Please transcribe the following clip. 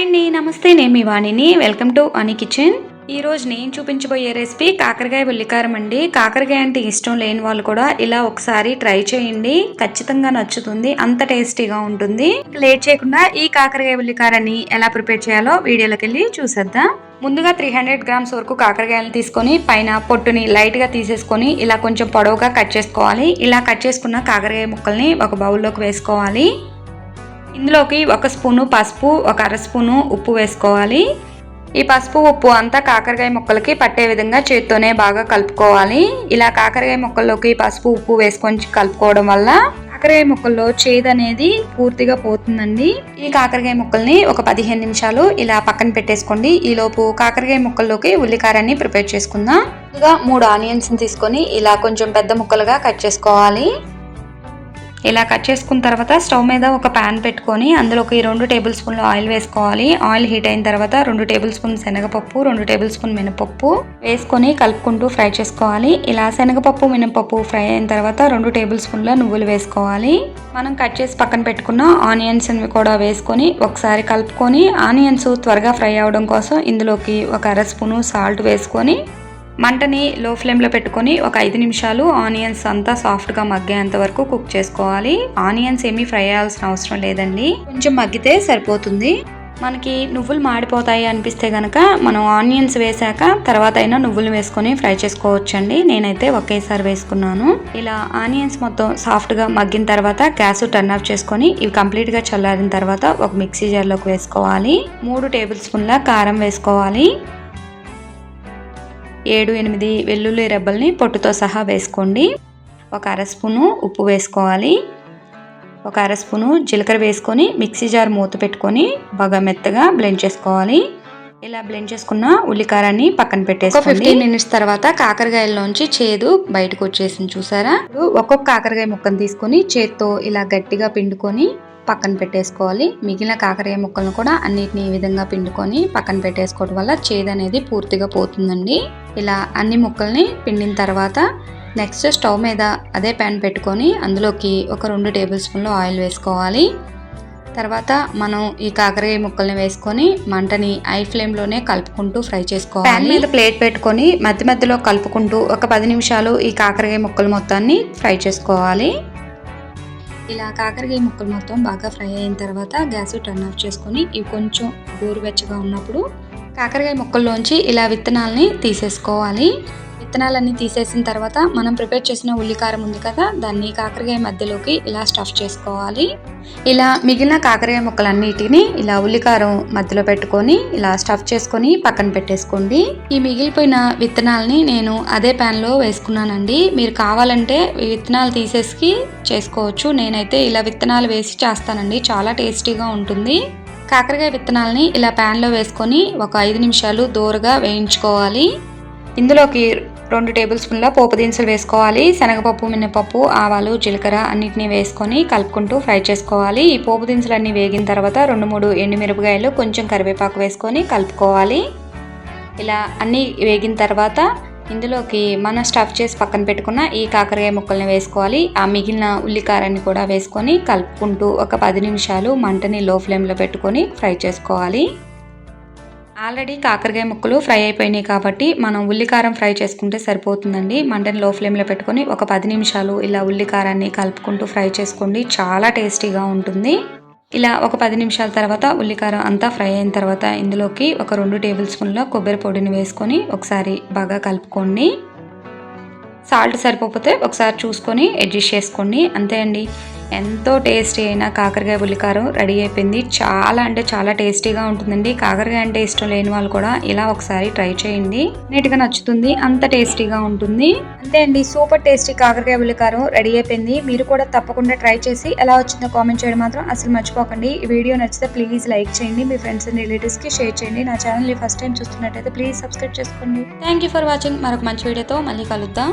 Hi అండి నమస్తే నేను మీ వాణిని. వెల్కమ్ టు అని కిచెన్. ఈరోజు నేను చూపించబోయే రెసిపీ కాకరకాయ ఉల్లికారం అండి. కాకరకాయ అంటే ఇష్టం లేని వాళ్ళు కూడా ఇలా ఒకసారి ట్రై చేయండి. ఖచ్చితంగా నచ్చుతుంది అంత టేస్టీగా ఉంటుంది. లేట్ చేయకుండా ఈ కాకరకాయ ఉల్లికారాన్ని ఎలా ప్రిపేర్ చేయాలో వీడియోలోకి వెళ్ళి చూసేద్దాం. ముందుగా త్రీ హండ్రెడ్ గ్రామ్స్ వరకు కాకరకాయలు తీసుకొని పైన పొట్టుని లైట్గా తీసేసుకొని ఇలా కొంచెం పొడవుగా కట్ చేసుకోవాలి. ఇలా కట్ చేసుకున్న కాకరకాయ ముక్కల్ని ఒక బౌల్లోకి వేసుకోవాలి. ఇందులోకి ఒక స్పూను పసుపు ఒక అర స్పూను ఉప్పు వేసుకోవాలి. ఈ పసుపు ఉప్పు అంతా కాకరకాయ ముక్కలకి పట్టే విధంగా చేత్తోనే బాగా కలుపుకోవాలి. ఇలా కాకరకాయ ముక్కల్లోకి పసుపు ఉప్పు వేసుకొని కలుపుకోవడం వల్ల కాకరకాయ ముక్కల్లో చేదు అనేది పూర్తిగా పోతుందండి. ఈ కాకరకాయ ముక్కల్ని ఒక పదిహేను నిమిషాలు ఇలా పక్కన పెట్టేసుకోండి. ఈ లోపు కాకరకాయ ముక్కల్లోకి ఉల్లికారాన్ని ప్రిపేర్ చేసుకుందాం. ముందుగా మూడు ఆనియన్స్ తీసుకొని ఇలా కొంచెం పెద్ద ముక్కలుగా కట్ చేసుకోవాలి. ఇలా కట్ చేసుకున్న తర్వాత స్టవ్ మీద ఒక ప్యాన్ పెట్టుకొని అందులోకి రెండు టేబుల్ స్పూన్లు ఆయిల్ వేసుకోవాలి. ఆయిల్ హీట్ అయిన తర్వాత రెండు టేబుల్ స్పూన్ శనగపప్పు రెండు టేబుల్ స్పూన్ మినపప్పు వేసుకొని కలుపుకుంటూ ఫ్రై చేసుకోవాలి. ఇలా శనగపప్పు మినపప్పు ఫ్రై అయిన తర్వాత రెండు టేబుల్ స్పూన్ల నువ్వులు వేసుకోవాలి. మనం కట్ చేసి పక్కన పెట్టుకున్న ఆనియన్స్ కూడా వేసుకొని ఒకసారి కలుపుకొని ఆనియన్స్ త్వరగా ఫ్రై అవడం కోసం ఇందులోకి ఒక అర స్పూను సాల్ట్ వేసుకొని మంటని లో ఫ్లేమ్లో పెట్టుకొని ఒక ఐదు నిమిషాలు ఆనియన్స్ అంతా సాఫ్ట్గా మగ్గేంత వరకు కుక్ చేసుకోవాలి. ఆనియన్స్ ఏమీ ఫ్రై అవ్వాల్సిన అవసరం లేదండి. కొంచెం మగ్గితే సరిపోతుంది. మనకి నువ్వులు మాడిపోతాయి అనిపిస్తే కనుక మనం ఆనియన్స్ వేసాక తర్వాత అయినా నువ్వులు వేసుకొని ఫ్రై చేసుకోవచ్చండి. నేనైతే ఒకేసారి వేసుకున్నాను. ఇలా ఆనియన్స్ మొత్తం సాఫ్ట్గా మగ్గిన తర్వాత గ్యాస్ టర్న్ ఆఫ్ చేసుకొని ఇవి కంప్లీట్గా చల్లారిన తర్వాత ఒక మిక్సీ జార్లోకి వేసుకోవాలి. మూడు టేబుల్ స్పూన్ల కారం వేసుకోవాలి. ఏడు ఎనిమిది వెల్లుల్లి రెబ్బల్ని పొట్టుతో సహా వేసుకోండి. ఒక అర స్పూను ఉప్పు వేసుకోవాలి. ఒక అర స్పూను జీలకర్ర వేసుకొని మిక్సీ జార్ మూత పెట్టుకొని బాగా మెత్తగా బ్లెండ్ చేసుకోవాలి. ఇలా బ్లెండ్ చేసుకున్న ఉల్లికారాన్ని పక్కన పెట్టేసి ఫిఫ్టీన్ మినిట్స్ తర్వాత కాకరకాయల్లోంచి చేదు బయటకు వచ్చేసింది చూసారా? ఇప్పుడు ఒక్కొక్క కాకరకాయ ముక్కను తీసుకొని చేత్తో ఇలా గట్టిగా పిండుకొని పక్కన పెట్టేసుకోవాలి. మిగిలిన కాకరకాయ ముక్కలను కూడా అన్నిటిని ఈ విధంగా పిండుకొని పక్కన పెట్టేసుకోవడం వల్ల చేదు అనేది పూర్తిగా పోతుందండి. ఇలా అన్ని ముక్కల్ని పిండిన తర్వాత నెక్స్ట్ స్టవ్ మీద అదే ప్యాన్ పెట్టుకొని అందులోకి ఒక రెండు టేబుల్ స్పూన్లు ఆయిల్ వేసుకోవాలి. తర్వాత మనం ఈ కాకరకాయ ముక్కల్ని వేసుకొని మంటని ఐ ఫ్లేమ్లోనే కలుపుకుంటూ ఫ్రై చేసుకోవాలి. ప్యాన్ మీద ప్లేట్ పెట్టుకొని మధ్య మధ్యలో కలుపుకుంటూ ఒక పది నిమిషాలు ఈ కాకరకాయ ముక్కలు మొత్తాన్ని ఫ్రై చేసుకోవాలి. ఇలా కాకరకాయ ముక్కలు మొత్తం బాగా ఫ్రై అయిన తర్వాత గ్యాస్ టర్న్ ఆఫ్ చేసుకొని ఇవి కొంచెం గోరువెచ్చగా ఉన్నప్పుడు కాకరకాయ ముక్కల్లోంచి ఇలా విత్తనాలని తీసేసుకోవాలి. విత్తనాలన్నీ తీసేసిన తర్వాత మనం ప్రిపేర్ చేసిన ఉల్లికారం ఉంది కదా దాన్ని కాకరకాయ మధ్యలోకి ఇలా స్టఫ్ చేసుకోవాలి. ఇలా మిగిలిన కాకరకాయ ముక్కలన్నిటిని ఇలా ఉల్లికారం మధ్యలో పెట్టుకొని ఇలా స్టఫ్ చేసుకొని పక్కన పెట్టేసుకోండి. ఈ మిగిలిపోయిన విత్తనాలని నేను అదే ప్యాన్లో వేసుకున్నానండి. మీరు కావాలంటే విత్తనాలు తీసేసి చేసుకోవచ్చు. నేనైతే ఇలా విత్తనాలు వేసి చేస్తానండి. చాలా టేస్టీగా ఉంటుంది. కాకరకాయ విత్తనాలని ఇలా ప్యాన్లో వేసుకొని ఒక ఐదు నిమిషాలు దూరగా వేయించుకోవాలి. ఇందులోకి రెండు టేబుల్ స్పూన్ల పోపు దినుసులు వేసుకోవాలి. శనగపప్పు మినపప్పు ఆవాలు జీలకర్ర అన్నిటిని వేసుకొని కలుపుకుంటూ ఫ్రై చేసుకోవాలి. ఈ పోపు దినుసులు అన్నీ వేగిన తర్వాత రెండు మూడు ఎండుమిరపకాయలు కొంచెం కరివేపాకు వేసుకొని కలుపుకోవాలి. ఇలా అన్నీ వేగిన తర్వాత ఇందులోకి మనం స్టఫ్ చేసి పక్కన పెట్టుకున్న ఈ కాకరకాయ ముక్కల్ని వేసుకోవాలి. ఆ మిగిలిన ఉల్లికారాన్ని కూడా వేసుకొని కలుపుకుంటూ ఒక పది నిమిషాలు మంటని లో ఫ్లేమ్లో పెట్టుకొని ఫ్రై చేసుకోవాలి. ఆల్రెడీ కాకరకాయ ముక్కలు ఫ్రై అయిపోయినాయి కాబట్టి మనం ఉల్లికారం ఫ్రై చేసుకుంటే సరిపోతుందండి. మంటని లో ఫ్లేమ్లో పెట్టుకొని ఒక పది నిమిషాలు ఇలా ఉల్లికారాన్ని కలుపుకుంటూ ఫ్రై చేసుకోండి. చాలా టేస్టీగా ఉంటుంది. ఇలా ఒక పది నిమిషాల తర్వాత ఉల్లికారం అంతా ఫ్రై అయిన తర్వాత ఇందులోకి ఒక రెండు టేబుల్ స్పూన్ల కొబ్బరి పొడిని వేసుకొని ఒకసారి బాగా కలుపుకోండి. సాల్ట్ సరిపోతే ఒకసారి చూసుకొని అడ్జస్ట్ చేసుకోండి. అంతే అండి. ఎంతో టేస్టీ అయిన కాకరకాయ పులికారం రెడీ అయిపోయింది. చాలా అంటే చాలా టేస్టీగా ఉంటుందండి. కాకరకాయ అంటే ఇష్టం లేని వాళ్ళు కూడా ఇలా ఒకసారి ట్రై చేయండి. నీట్గా నచ్చుతుంది అంత టేస్టీగా ఉంటుంది. అంతే అండి సూపర్ టేస్టీ కాకరకాయ పులికారం రెడీ అయిపోయింది. మీరు కూడా తప్పకుండా ట్రై చేసి ఎలా వచ్చిందో కామెంట్ చేయడం మాత్రం అసలు మర్చిపోకండి. ఈ వీడియో నచ్చితే ప్లీజ్ లైక్ చేయండి. మీ ఫ్రెండ్స్ అండ్ రిలేటివ్స్కి షేర్ చేయండి. నా ఛానల్ని ఫస్ట్ టైం చూస్తున్నట్టయితే ప్లీజ్ సబ్స్క్రైబ్ చేసుకోండి. Thank you for watching. మరొక మంచి వీడియోతో మళ్ళీ కలుద్దాం.